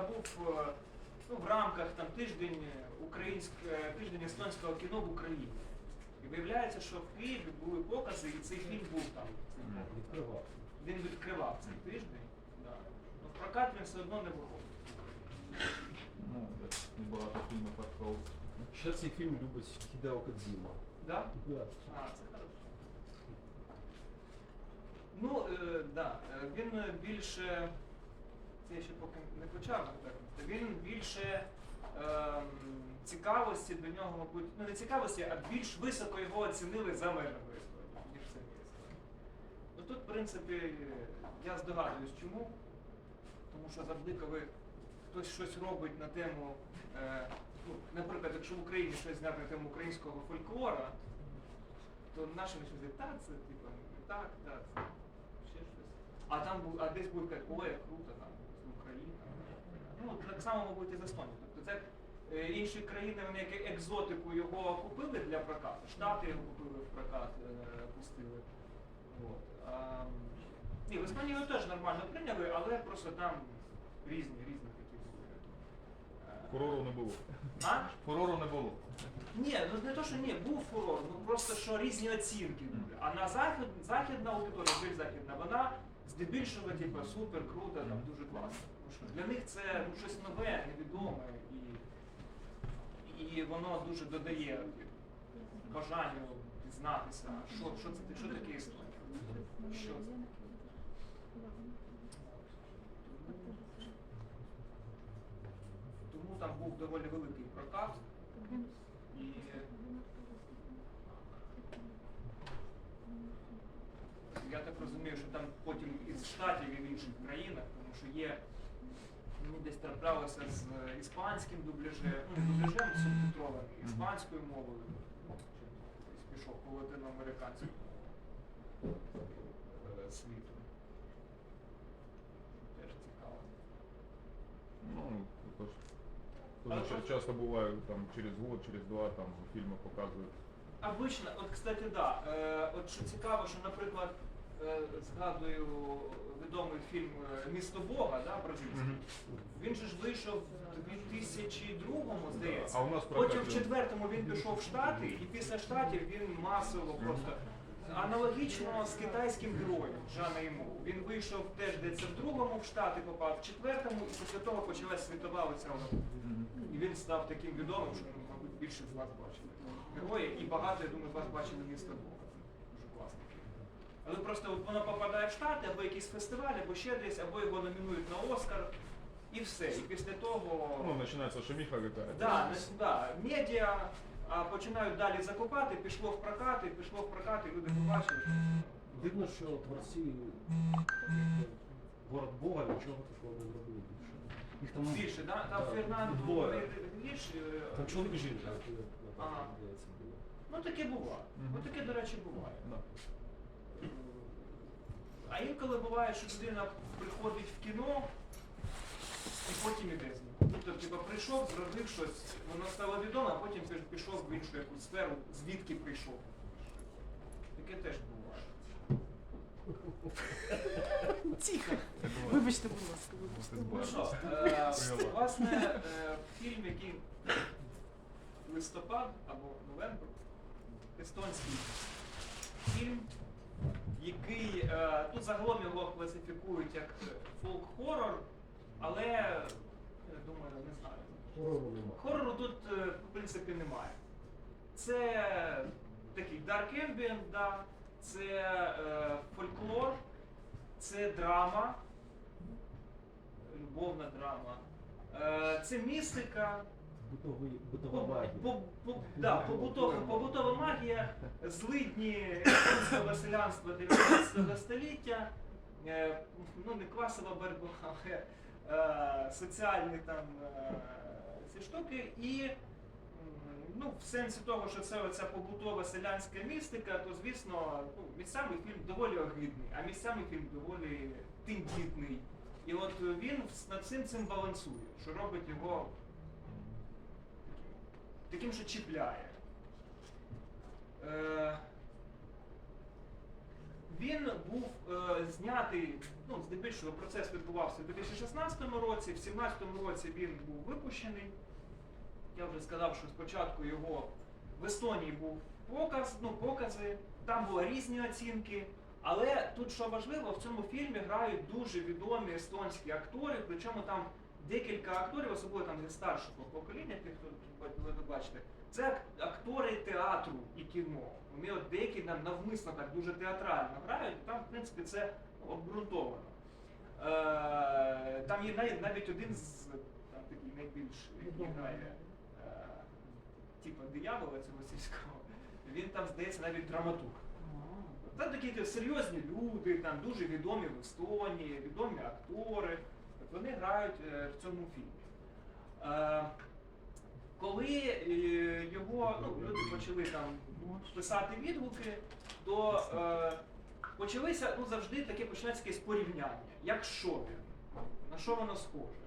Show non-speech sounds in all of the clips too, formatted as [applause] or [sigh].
був е, ну, в рамках там тиждень українського тиждень естонського кіно в Україні. І виявляється, що в Києві були покази, і цей фільм був там. Відкривав. Він відкривав цей тиждень. Да. Ну, в прокат він все одно не виходить. Ну, небагато фільмів артхаус. Ще цей фільм любить Хідео Кодзіма. Да? Да. А, це хорошо. Ну, е, да, е, він е, більше. Це я ще поки не почав так. Він більше е, цікавості до нього, мабуть, ну не цікавості, а більш високо його оцінили за мирною історією, ніж самі історії. Ну тут, в принципі, я здогадуюсь, чому. Тому що завжди, коли хтось щось робить на тему, е, ну, наприклад, якщо в Україні щось зняти на тему українського фольклора, то наші щось так, це типу, так, так, ще щось. А там а десь буде ой, круто, там, це Ну, так само, мабуть, і з Естонії. Тобто це е, інші країни, вони як екзотику його купили для прокату. Штати його купили в прокат, е, пустили. От. А, ні, в Естонії його теж нормально прийняли, але просто там різні, різні такі були. Фурору не було. А? Фурору не було. Ні, ну не то, що ні, був фурор, ну просто що різні оцінки були. А на захід, західна аудиторія, більш західна, вона здебільшого, типу, супер, круто, там дуже класно. Для них це ну, щось нове, невідоме і, і воно дуже додає бажанню дізнатися, що, що це що таке історія. Що це? Тому там був доволі великий прокат. І я так розумію, що там потім із Штатів і в інших країнах, тому що є, траплялося з е, іспанським дубляжем, ну не дубляжем, субтитрованим, іспанською мовою. Пішов по латиноамериканському світу. Теж цікаво. Ну, також. Дуже ча- часто буває там через год, через два там фільми показують. Обично, от, кстати, да. Е, от що цікаво, що, наприклад, згадую відомий фільм е, Місто Бога, да, бразильський. Він же ж вийшов в 2002-му, здається. А у нас Потім в прокатив. четвертому він пішов в Штати, і після Штатів він масово просто. Аналогічно з китайським героєм Жана Іму. Він вийшов теж десь в другому, в Штати попав, в четвертому, і після того почалась світова оця. і він став таким відомим, що, мабуть, більше з вас бачили героя, і багато, я думаю, вас бачили місто Бога. Дуже. Але просто воно попадає в Штати, або якийсь фестиваль, або ще десь, або його номінують на Оскар, і все. І після того. Ну, починається шуміха какая-то. Да, на- да, медіа а, починають далі закупати, пішло в прокати, пішло в прокати, люди побачили. Дивно, що творці город Бога нічого такого не зробили більше. Їх там Більше, да? Там Да, Фернандо двоє. Вірш. Там чоловік і жінка. Ага. здається, було. Ну таке буває. Ну таке, до речі, буває. Да. А інколи буває, що людина приходить в кіно і потім іде з ним. Тобто, типу, прийшов, зробив щось, воно стало відомо, а потім піш- пішов в іншу якусь сферу, звідки прийшов. Таке теж буває. [laughs] Тихо. Вибачте, будь ласка, вибачте. Ну що, е, власне, е, фільм, який листопад або новембр, естонський фільм, який е, тут загалом його класифікують як фолк-хорор, але я думаю, не знаю. Хорору нема. Хорору тут, е, в принципі, немає. Це такий dark ambient, да, це е, фольклор, це драма, любовна драма, е, це містика, Битовий, битова по- магія. по- по- да, побутова, побутова магія, злидні японського селянства 19 століття, е, ну не квасова боротьба, але е, соціальні там е, ці штуки. І ну, в сенсі того, що це оця побутова селянська містика, то звісно, ну, місцями фільм доволі огидний, а місцями фільм доволі тендітний. І от він над цим цим балансує, що робить його таким, що чіпляє. Е, Він був е, знятий, ну, здебільшого процес відбувався у 2016 році, в 2017 році він був випущений. Я вже сказав, що спочатку його в Естонії був показ, ну, покази, там були різні оцінки. Але тут, що важливо, в цьому фільмі грають дуже відомі естонські актори, причому там декілька акторів, особливо там зі старшого покоління, тих, хто ви бачите, це актори театру і кіно. Вони от деякі нам навмисно так дуже театрально грають, там, в принципі, це обґрунтовано. Е, там є навіть, один з там такий найбільш грає е, типу диявола цього сільського. Він там, здається, навіть драматург. Там такі серйозні люди, там дуже відомі в Естонії, відомі актори. Вони грають е, в цьому фільмі. Е, коли е, його ну, люди почали там писати відгуки, то е, почалися ну, завжди таке починається порівняння. Як що він? На що воно схоже?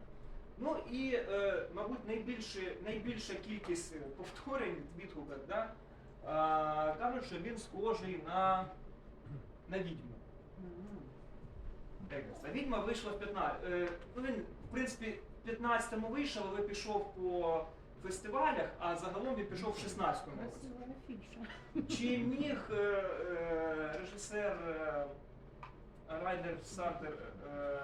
Ну і, е, мабуть, найбільше, найбільша кількість повторень в відгуках да, е, кажуть, що він схожий на, на відьму. Егос. Відьма вийшла в 15. Е, ну він, в принципі, в 15-му вийшов, але пішов по фестивалях, а загалом він пішов в 16-му році. Чи міг е, е, режисер е, Райдер Сартер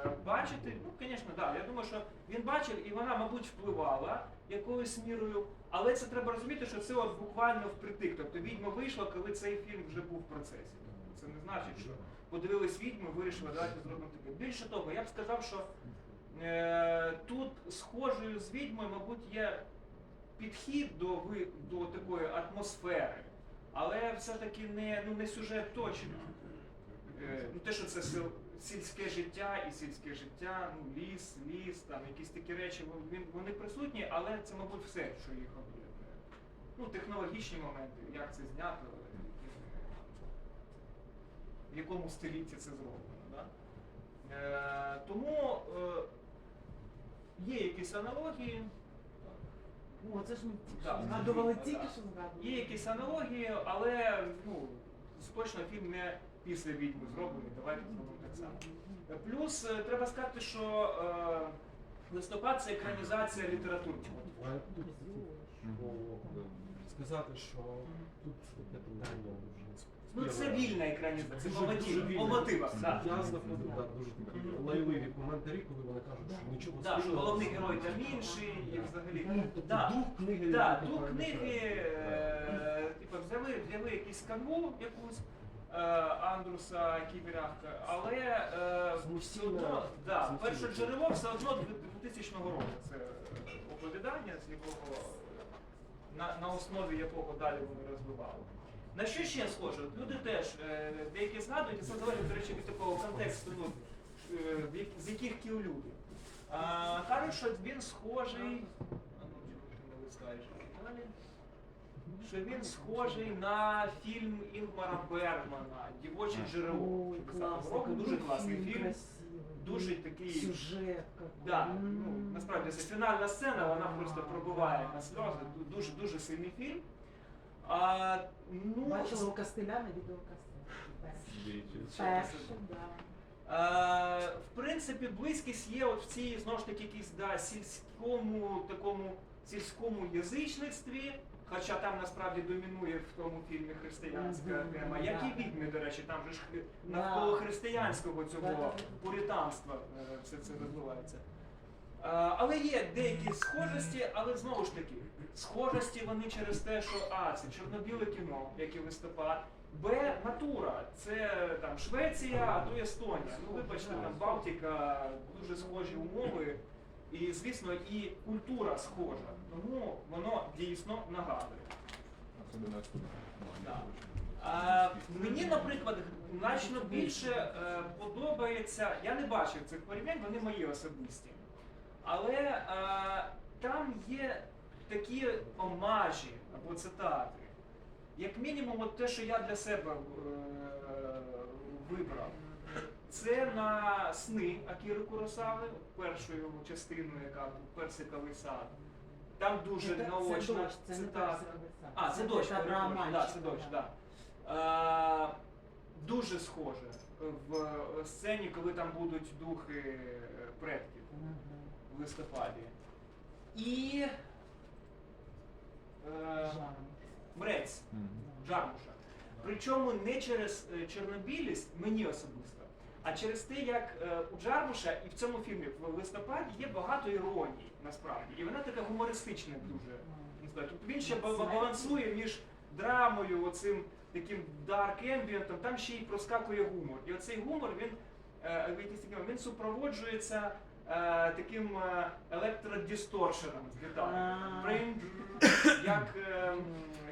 е, бачити? Ну, звісно, так. Да. Я думаю, що він бачив і вона, мабуть, впливала якоюсь мірою. Але це треба розуміти, що це от буквально впритик. Тобто відьма вийшла, коли цей фільм вже був в процесі. Це не значить, що подивились відьму, вирішили, давайте зробимо таке. Більше того, я б сказав, що е, тут схожою з відьмою, мабуть, є підхід до, до такої атмосфери, але все-таки не, ну, не сюжет точно. Е, ну, те, що це сільське життя і сільське життя, ну, ліс, ліс, там якісь такі речі, вони присутні, але це, мабуть, все, що їх об'єднує. Ну, технологічні моменти, як це знято, в якому столітті це зроблено. Да? Е, тому е, є якісь аналогії. О, це ж ми Так, згадували так. тільки, що згадували. Є якісь аналогії, але ну, точно фільм не після відьми зроблений, давайте зробимо так само. Плюс е, треба сказати, що е, листопад це екранізація літературного. А сказати, що тут таке питання Ну це вільна екранізація, це Дуже- по мотивах. да. Я знаходив да, дуже такі лайливі коментарі, коли вони кажуть, що нічого Да, що спільного головний з- герой там інший і взагалі. Тобто Да. дух книги. Так, дух книги, е, типу, взяли, взяли якусь канву якусь е, Андруса Кіберяхка, але е, все одно, да, перше джерело все одно 2000 року. Це оповідання, з якого на, на основі якого далі вони розвивали. На що ще схоже? От люди теж е, деякі згадують, і це залежить, до речі, від такого контексту, ну, е, в з яких кіл люди. А, кажуть, що він схожий. А ну, ж ти не далі? Що він схожий на фільм Інгмара Бергмана Дівоче джерело. Ой, 60-го класно. року. Дуже класний фільм. Дуже такий. Сюжет. Да, ну, насправді це фінальна сцена, вона просто пробиває на сльози. Дуже дуже сильний фільм. А, ну, Бачила у Костеля на відеокасеті. Перший. Дивіться. Е, в принципі, близькість є от в цій знову ж таки якійсь да, сільському такому сільському язичництві, хоча там насправді домінує в тому фільмі християнська Мгм, тема, да. як і відьми, до речі, там же ж хри- Да. навколо християнського цього Да. пуританства е, все це розвивається. Е, Але є деякі схожості, але знову ж таки, схожості вони через те, що А, це чорно-біле кіно, як і листопад. Б, натура, це там Швеція, а то Естонія. Ну, вибачте, там Балтика, дуже схожі умови. І, звісно, і культура схожа. Тому воно дійсно нагадує. Да. А, мені, наприклад, значно більше е, подобається. Я не бачив цих порівнянь, вони мої особисті. Але е, там є такі омажі або цитати. Як мінімум, от те, що я для себе е, вибрав, це на сни Акіри Куросави, першою частиною, яка персиковий сад. Там дуже Це- це наочна це цитата. сад. А, це дощ, Це да, це дощ, да. да. Е, дуже схоже. в сцені, коли там будуть духи предків в листопаді. І е. Мрець Джармуша. Причому не через е, чорнобілість, мені особисто, а через те, як е, у Джармуша і в цьому фільмі в листопаді є багато іронії насправді. І вона така гумористична дуже. Тобто він ще ба- ба- балансує між драмою, оцим таким дарк ембієнтом, там ще й проскакує гумор. І оцей гумор він, е, він супроводжується таким е, електродісторшеном з. А. Як е,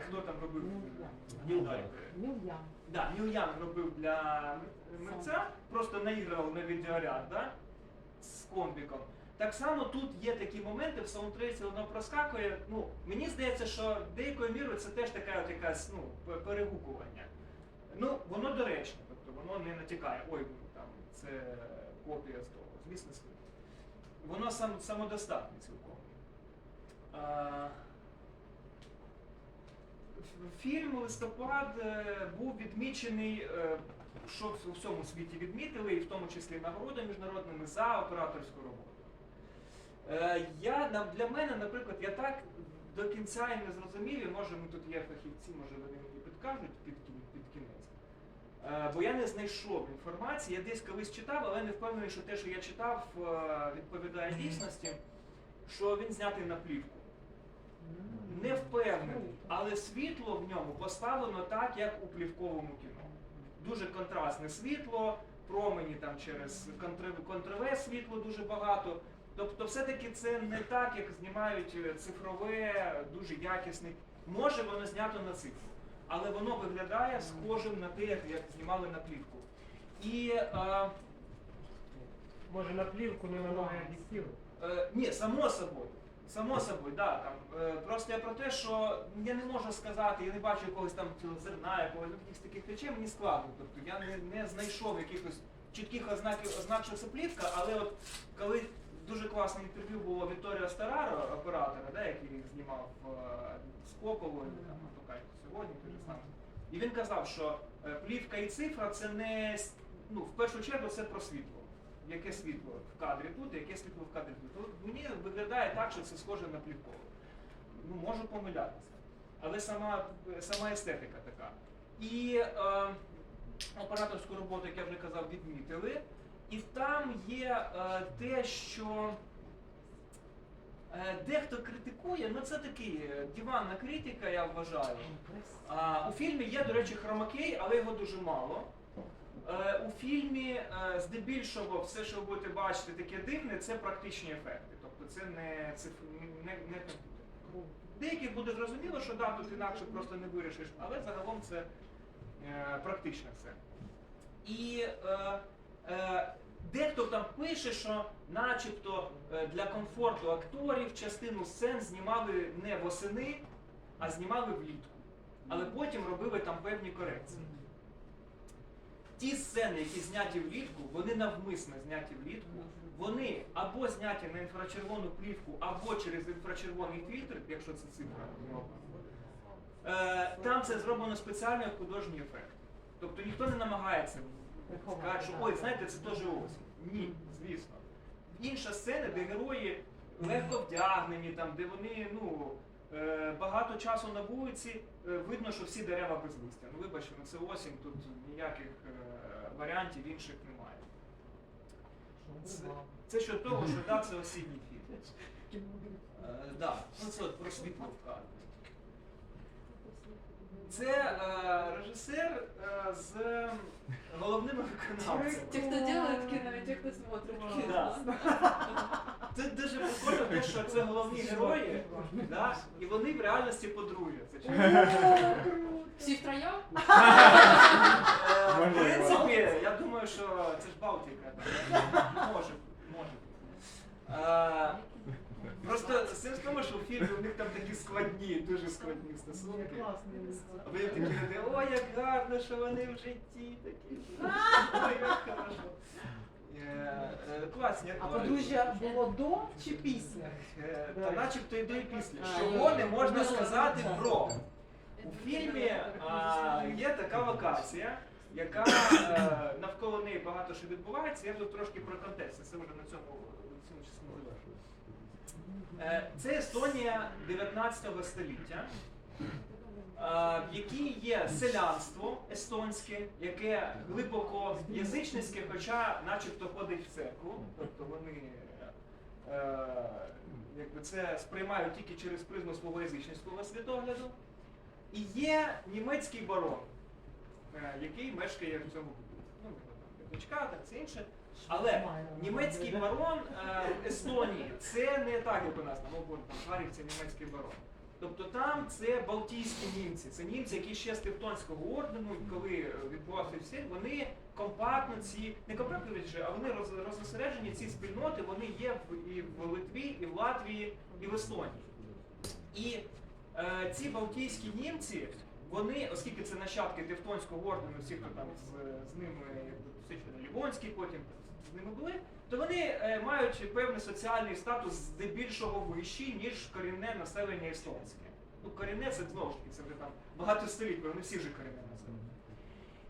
хто там робив? Да, Ніл Янг робив для мерця, просто наіграв на відеоряд, да? з комбіком. Так само тут є такі моменти, в саундтреці воно проскакує. Ну, мені здається, що деякою мірою це теж така от якась ну, перегукування. Ну, воно доречне, тобто воно не натякає, ой, ну, там, це копія з того. Звісно, воно сам, самодостатнє цілком. А, Фільм Листопад е, був відмічений, е, що в всьому світі відмітили, і в тому числі нагородами міжнародними за операторську роботу. Е, Я, для мене, наприклад, я так до кінця і не зрозумів, і може ми тут є фахівці, може вони мені підкажуть під, кін- під кінець. Е, Бо я не знайшов інформації, я десь колись читав, але не впевнений, що те, що я читав, е, відповідає дійсності, що він знятий на плівку. Не впевнений, але світло в ньому поставлено так, як у плівковому кіно. Дуже контрастне світло, промені там через контр- контрове світло дуже багато. Тобто, все-таки це не так, як знімають е, цифрове, дуже якісне. Може воно знято на цифру, але воно виглядає схожим на те, як знімали на плівку. І е, Може на плівку не на нові об'єктиви? Е, ні, само собою. Само собою, да, там, е, просто я про те, що я не можу сказати, я не бачу якогось там зерна, якогось ну, якихось таких речей, мені складно. Тобто я не, не знайшов якихось чітких ознаків, ознак, що це плівка, але от коли дуже класне інтерв'ю було Вікторія Стараро, оператора, да, який знімав е, з Кополою, там, Атокай сьогодні, той же самий. І він казав, що е, плівка і цифра це не ну, в першу чергу це про світло. Яке світло в кадрі тут, яке світло в кадрі тут. От мені виглядає так, що це схоже на плівкове. Ну, можу помилятися. Але сама, сама естетика така. І е, операторську роботу, як я вже казав, відмітили. І там є е, те, що дехто критикує, ну це такий е, диванна критика, я вважаю. А, у фільмі є, до речі, хромакей, але його дуже мало. Е, у фільмі е, здебільшого все, що ви будете бачити, таке дивне, це практичні ефекти. Тобто це не, циф... не, не комп'ютер. Деяких буде зрозуміло, що да, тут інакше просто не вирішиш, але загалом це е, практичне все. І е, е, дехто там пише, що начебто е, для комфорту акторів частину сцен знімали не восени, а знімали влітку. Але потім робили там певні корекції. Ті сцени, які зняті влітку, вони навмисно зняті влітку. Вони або зняті на інфрачервону плівку, або через інфрачервоний фільтр, якщо це цифра. Е, там це зроблено спеціально як художній ефект. Тобто ніхто не намагається сказати, що ой, знаєте, це теж осінь. Ні, звісно. Інша сцена, де герої легко вдягнені, там, де вони ну, е, багато часу на вулиці, е, видно, що всі дерева без листя. Ну вибачте, ну це осінь, тут ніяких е, варіантів інших немає. Це, це що того, що да, це осінній фільм. Да, ну це от про світло кадрі. Це е, режисер е, з головними виконавцями. Те, кто делает кино, и те, кто смотрит кино. Да. [laughs] Тут дуже прикольно те, що це головні герої, да, і вони в реальності подружаться. Все втроем? Е, [laughs] В принципі, я думаю, що це ж Балтика. так. Може, може. Просто сенс в тому, що в фільмі у них там такі складні, дуже складні стосунки. А ви такі люди, ой, як гарно, що вони в житті такі. Ой, як хорошо. Е, е, Класні А актори. подружжя було до чи після? Е, Та начебто і до і після. А, Чого не можна сказати про? У фільмі а, є така локація, яка е, навколо неї багато що відбувається. Я тут трошки про контекст, це вже на цьому, на цьому частину завершую. Е, Це Естонія 19 століття, е, в якій є селянство естонське, яке глибоко язичницьке, хоча начебто ходить в церкву, тобто вони е, якби це сприймають тільки через призму свого язичницького світогляду. І є німецький барон, е, який мешкає в цьому будинку. Ну, там дочка, так це інше. Але німецький барон е, в Естонії це не так, як у нас там обор там Харів, це німецький барон. Тобто там це балтійські німці, це німці, які ще з Тевтонського ордену, коли відбувався все, вони компактно ці, не компактно а вони роз, розосереджені, ці спільноти, вони є в, і в Литві, і в Латвії, і в Естонії. І е, ці балтійські німці, вони, оскільки це нащадки Тевтонського ордену, всі, хто там з, з ними, Лівонський потім з ними були, то вони е, мають певний соціальний статус здебільшого вищий, ніж корінне населення естонське. Ну, корінне це знову ж таки, це вже там багато століть, вони всі вже корінне населення.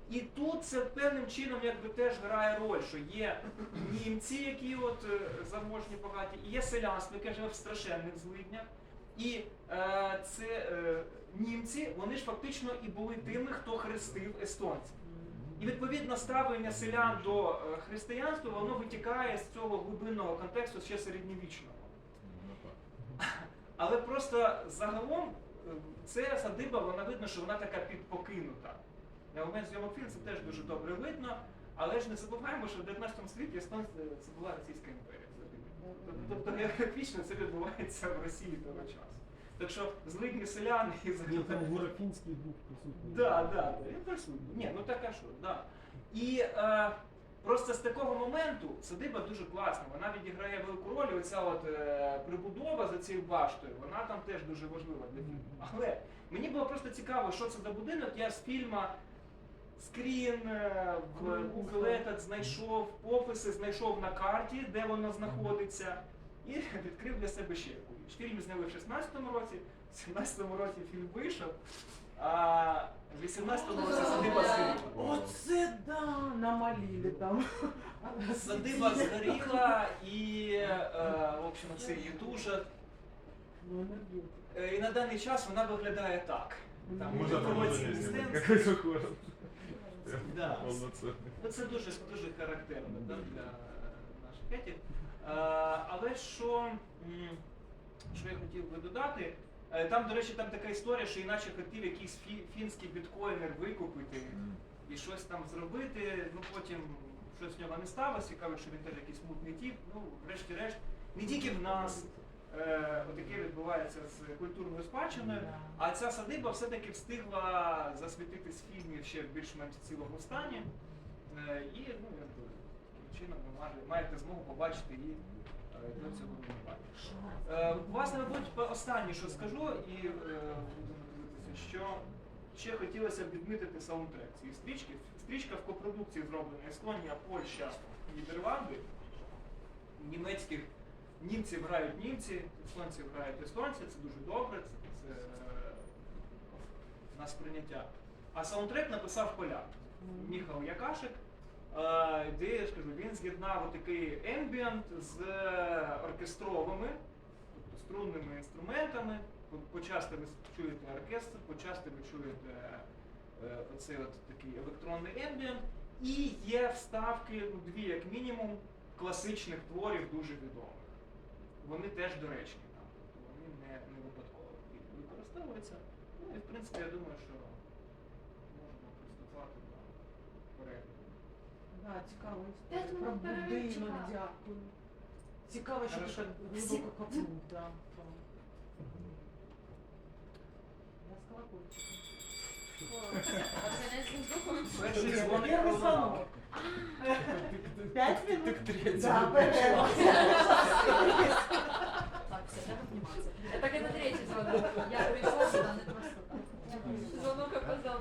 І тут це певним чином якби теж грає роль, що є німці, які от е, заможні багаті, і є селянство, яке живе в страшенних злиднях. І е, це е, німці, вони ж фактично і були тими, хто хрестив естонців. І відповідно ставлення селян до е, християнства, воно витікає з цього глибинного контексту ще середньовічного. Ну. [laughs] Але просто загалом е, ця садиба, вона видно, що вона така підпокинута. На момент зйомок фільму це теж дуже добре видно, але ж не забуваємо, що в 19 столітті Естонія це була Російська імперія. Тобто географічно це відбувається в Росії того часу. Так що злидні селяни і взагалі. там гурафінський дух присутній. Да, да, він присутній. Ні, ну так а що, да. І е, просто з такого моменту садиба дуже класна. Вона відіграє велику роль. Оця от е, прибудова за цією баштою, вона там теж дуже важлива для фільму. Але мені було просто цікаво, що це за будинок. Я з фільма скрін е, в Google знайшов пописи, знайшов на карті, де воно знаходиться, і відкрив для себе ще яку річ. Фільм зняли в 16-му році, в 17-му році фільм вийшов, а в 18-му році садиба згоріла. Оце да, намалили там. Садиба згоріла і, е, в общем, це її тушать. Ну, энергетика. Е, І на даний час вона виглядає так. Там заход? Да. Ну, Це дуже дуже характерно да, для наших етів. Е, але що, що я хотів би додати, е, там, до речі, там така історія, що іначе хотів якийсь фі- фінський біткоїнер викупити і щось там зробити. Ну потім щось з нього не сталося. Цікаво, що він теж якийсь мутний тіп. Ну, врешті-решт, не тільки в нас. Е, отаке відбувається з культурною спадщиною. А ця садиба все-таки встигла засвітитись в фільмі ще в більш-менш цілому стані. І ну, чином ви має- маєте змогу побачити її е, до цього. Е, Власне, мабуть, останнє, що скажу, і е, що ще хотілося б відмітити саундтрек цієї стрічки. Стрічка в копродукції зроблена Естонія, Польща, Нідерланди. Німецьких німців грають німці, естонців грають естонці, це дуже добре, це, це е, на сприйняття. А саундтрек написав поляк Міхал Якашик, е, де я ж кажу, він з'єднав такий ембієнт з е, оркестровими, тобто струнними інструментами. По- Почасти ви чуєте оркестр, почасти ви чуєте е, оцей от такий електронний ембієнт. І є вставки, ну, дві як мінімум, класичних творів дуже відомих. Вони теж доречні там, тобто вони не, не випадково використовуються. Ну і в принципі я думаю, що можемо приступати до перегляду. А, цікаво. П'ять Про будинок, дякую. Цікаво, що ти так глибоко копнув. Да. Я з не з духом. Перший Перший дзвоник дзвоник Так Я так і на третій згодом. Я прийшла сюди,